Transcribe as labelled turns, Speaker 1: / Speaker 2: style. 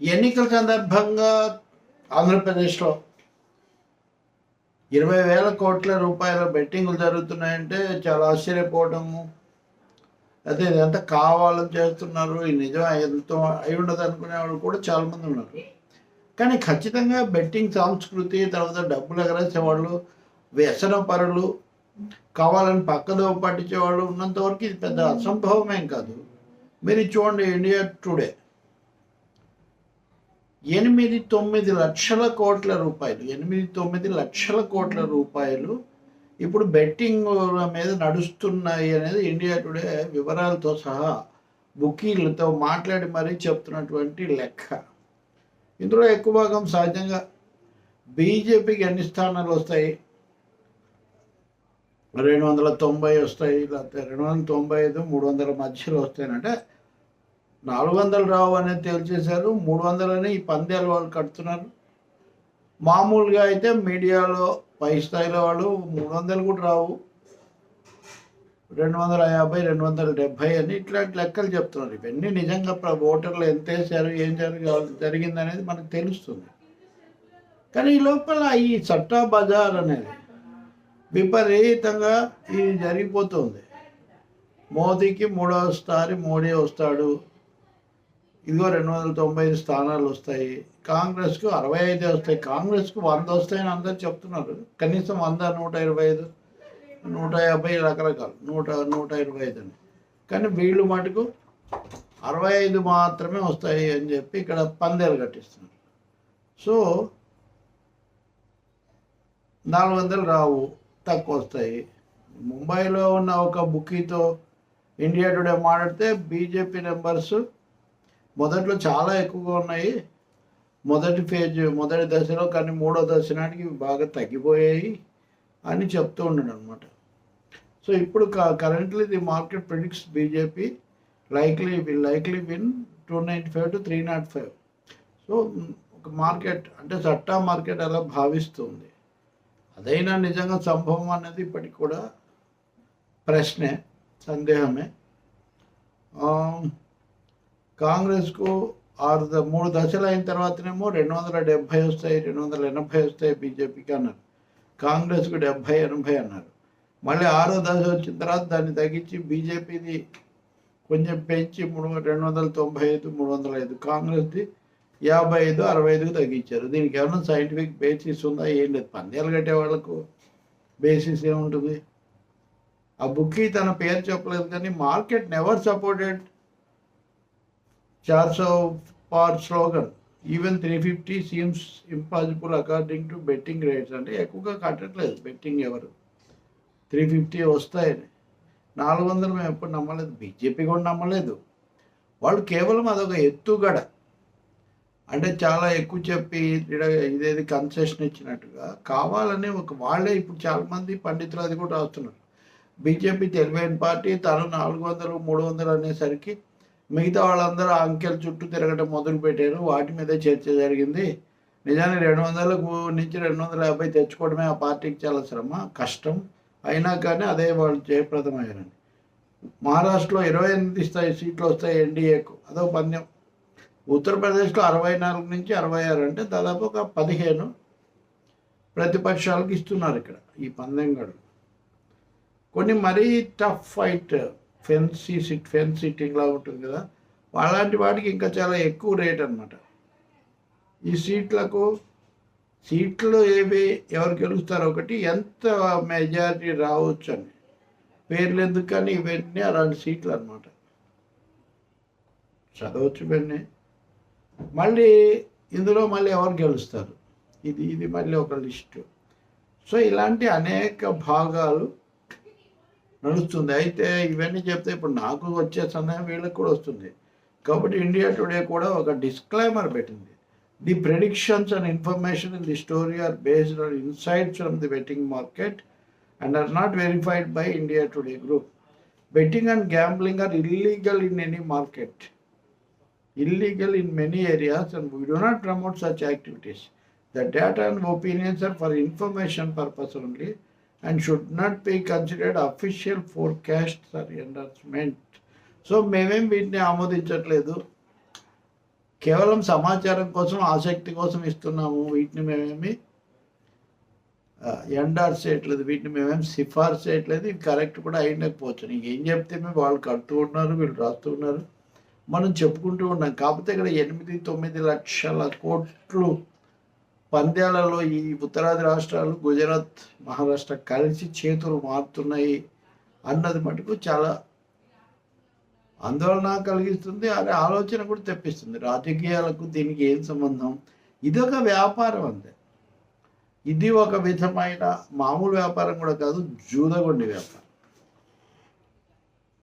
Speaker 1: ఎన్నికల సందర్భంగా ఆంధ్రప్రదేశ్లో ఇరవై వేల కోట్ల రూపాయల బెట్టింగ్లు జరుగుతున్నాయంటే చాలా ఆశ్చర్యపోవడము అయితే ఇదంతా కావాలని చేస్తున్నారు? ఈ నిజం ఎంతో అయి ఉండదు అనుకునే వాళ్ళు కూడా చాలామంది ఉన్నారు. కానీ ఖచ్చితంగా బెట్టింగ్ సంస్కృతి తర్వాత డబ్బులు ఎగరేసే వాళ్ళు వ్యసన పరులు కావాలని పక్కదో పట్టించే వాళ్ళు ఉన్నంత వరకు ఇది పెద్ద అసంభవమేం కాదు. మీరు చూడండి ఇండియా టుడే. ఎనిమిది తొమ్మిది లక్షల కోట్ల రూపాయలు ఎనిమిది తొమ్మిది లక్షల కోట్ల రూపాయలు ఇప్పుడు బెట్టింగ్ మీద నడుస్తున్నాయి అనేది ఇండియా టుడే వివరాలతో సహా బుకీలతో మాట్లాడి మరీ చెప్తున్నటువంటి లెక్క. ఇందులో ఎక్కువ భాగం సహజంగా బీజేపీకి ఎన్ని స్థానాలు వస్తాయి? రెండు వందల తొంభై వస్తాయి లేకపోతే రెండు వందల తొంభై ఐదు మూడు వందల మధ్యలో వస్తాయనంటే నాలుగు వందలు రావు అనేది తేల్చేశారు మూడు వందలని ఈ పందేలు వాళ్ళు కడుతున్నారు. మామూలుగా అయితే మీడియాలో పై స్థాయిలో వాళ్ళు మూడు వందలు కూడా రావు. రెండు వందల యాభై రెండు వందల డెబ్భై అని ఇట్లాంటి లెక్కలు చెప్తున్నారు. ఇవన్నీ నిజంగా ప్ర- ఓటర్లు ఎంత వేసారు ఏం జరిగి జరిగింది అనేది మనకు తెలుస్తుంది. కానీ ఈ లోపల ఈ చట్టా బజార్ అనేది విపరీతంగా ఇది జరిగిపోతుంది. మోదీకి మూడోసారి మోడీ వస్తాడు. ఇదిగో రెండు వందల తొంభై ఐదు స్థానాలు వస్తాయి. కాంగ్రెస్కు అరవై ఐదు వస్తాయి. కాంగ్రెస్కు వంద వస్తాయని అందరు చెప్తున్నారు. కనీసం వంద నూట ఇరవై ఐదు నూట యాభై రకరకాలు. నూట నూట ఇరవై ఐదు అని. కానీ వీళ్ళు మటుకు అరవై ఐదు మాత్రమే వస్తాయి అని చెప్పి ఇక్కడ పందేలు కట్టిస్తున్నారు. సో నాలుగు వందలు రావు తక్కువ వస్తాయి. ముంబైలో ఉన్న ఒక బుకీతో ఇండియా టుడే మాట్లాడితే బీజేపీ నెంబర్స్ మొదట్లో చాలా ఎక్కువగా ఉన్నాయి. మొదటి ఫేజ్ మొదటి దశలో కానీ మూడో దశనానికి బాగా తగ్గిపోయాయి అని చెప్తూ ఉన్నాడు అనమాట సో ఇప్పుడు currently the market predicts BJP likely will likely win two ninety five to three naught five so ఒక మార్కెట్ అంటే చట్టా మార్కెట్ అలా భావిస్తుంది. అదైనా నిజంగా సంభవం అనేది ఇప్పటికి కూడా ప్రశ్నే సందేహమే. కాంగ్రెస్కు ఆరు ద- మూడు దశలు అయిన తర్వాతనేమో రెండు వందల డెబ్భై వస్తాయి రెండు వందల ఎనభై వస్తాయి బీజేపీకి అన్నారు. కాంగ్రెస్కు డెబ్భై ఎనభై అన్నారు. మళ్ళీ ఆరో దశ వచ్చిన తర్వాత దాన్ని తగ్గించి బీజేపీది కొంచెం పెంచి మూడు రెండు వందల తొంభై ఐదు మూడు వందల ఐదు. కాంగ్రెస్ది యాభై ఐదు అరవై ఐదుకు తగ్గించారు. దీనికి ఏమైనా సైంటిఫిక్ బేసిస్ ఉందా? ఏం లేదు. పందేలు కట్టే వాళ్ళకు బేసిస్ ఏముంటుంది? ఆ బుక్కి తన పేరు చెప్పలేదు కానీ మార్కెట్ నెవర్ సపోర్టెడ్. చార్ ఆఫ్ పార్ slogan even three fifty seems impossible according to betting rates అంటే ఎక్కువగా కట్టట్లేదు బెట్టింగ్ ఎవరు? త్రీ ఫిఫ్టీ వస్తాయని. నాలుగు వందలు మేము ఎప్పుడు నమ్మలేదు బీజేపీ కూడా నమ్మలేదు. వాళ్ళు కేవలం అదొక ఎత్తుగడ. అంటే చాలా ఎక్కువ చెప్పి ఇదేది కన్సెషన్ ఇచ్చినట్టుగా కావాలని ఒక వాళ్ళే ఇప్పుడు చాలామంది పండితులు అది కూడా రాస్తున్నారు. బీజేపీ తెలివైన పార్టీ తను నాలుగు వందలు మూడు వందలు అనేసరికి మిగతా వాళ్ళందరూ ఆ అంకెల చుట్టూ తిరగడం మొదలు పెట్టారు వాటి మీద చర్చ జరిగింది. నిజానికి రెండు వందలకు నుంచి రెండు వందల యాభై తెచ్చుకోవడమే ఆ పార్టీకి చాలా శ్రమ కష్టం. అయినా కానీ అదే వాళ్ళు జయప్రదమయ్యారండి. మహారాష్ట్రలో ఇరవై ఎనిమిది స్థాయి సీట్లు వస్తాయి ఎన్డీఏకు అదో పందెం. ఉత్తరప్రదేశ్లో అరవై నాలుగు నుంచి అరవై ఆరు అంటే దాదాపు ఒక పదిహేను ప్రతిపక్షాలకు ఇస్తున్నారు ఇక్కడ ఈ పందెం పందెంగాడు కొన్ని మరీ tough fight fence sit fence సిట్టింగ్లా ఉంటుంది కదా. అలాంటి వాటికి ఇంకా చాలా ఎక్కువ రేట్ అన్నమాట. ఈ సీట్లకు సీట్లు ఏవి ఎవరు గెలుస్తారు ఒకటి ఎంత మెజారిటీ రావచ్చు అని పేర్లు ఎందుకు కానీ ఇవన్నీ అలాంటి సీట్లు అన్నమాట. చదవచ్చు ఇవన్నీ. మళ్ళీ ఇందులో మళ్ళీ ఎవరు గెలుస్తారు? ఇది ఇది మళ్ళీ ఒక లిస్టు. సో ఇలాంటి అనేక భాగాలు నడుస్తుంది. అయితే ఇవన్నీ చెప్తే ఇప్పుడు నాకు వచ్చే సమయం వీళ్ళకి కూడా వస్తుంది. కాబట్టి ఇండియా టుడే కూడా ఒక డిస్క్లైమర్ పెట్టింది. The predictions and information in the story are based on insights from the betting market and are not verified by India Today group betting and gambling are illegal in any market illegal in many areas and we do not promote such activities the data and opinions are for information purpose only and should not be considered official forecasts or endorsement. So మేమేం వీటిని ఆమోదించట్లేదు. కేవలం సమాచారం కోసం ఆసక్తి కోసం ఇస్తున్నాము. వీటిని మేమేమి ఎండార్స్ చేయట్లేదు. వీటిని మేమేమి సిఫార్సు చేయట్లేదు. ఇవి కరెక్ట్ కూడా అయ్యకపోవచ్చు నీకు ఏం చెప్తే మేము వాళ్ళు కడుతూ ఉన్నారు వీళ్ళు రాస్తూ ఉన్నారు. మనం చెప్పుకుంటూ ఉన్నాం. కాకపోతే ఇక్కడ ఎనిమిది తొమ్మిది లక్షల కోట్లు పంద్యాలలో ఈ ఉత్తరాది రాష్ట్రాలు గుజరాత్ మహారాష్ట్ర కలిసి చేతులు మారుతున్నాయి అన్నది మటుకు చాలా ఆందోళన కలిగిస్తుంది. అనే ఆలోచన కూడా తెప్పిస్తుంది. రాజకీయాలకు దీనికి ఏం సంబంధం? ఇది ఒక వ్యాపారం అంతే. ఇది ఒక విధమైన మామూలు వ్యాపారం కూడా కాదు జూదగొండి వ్యాపారం.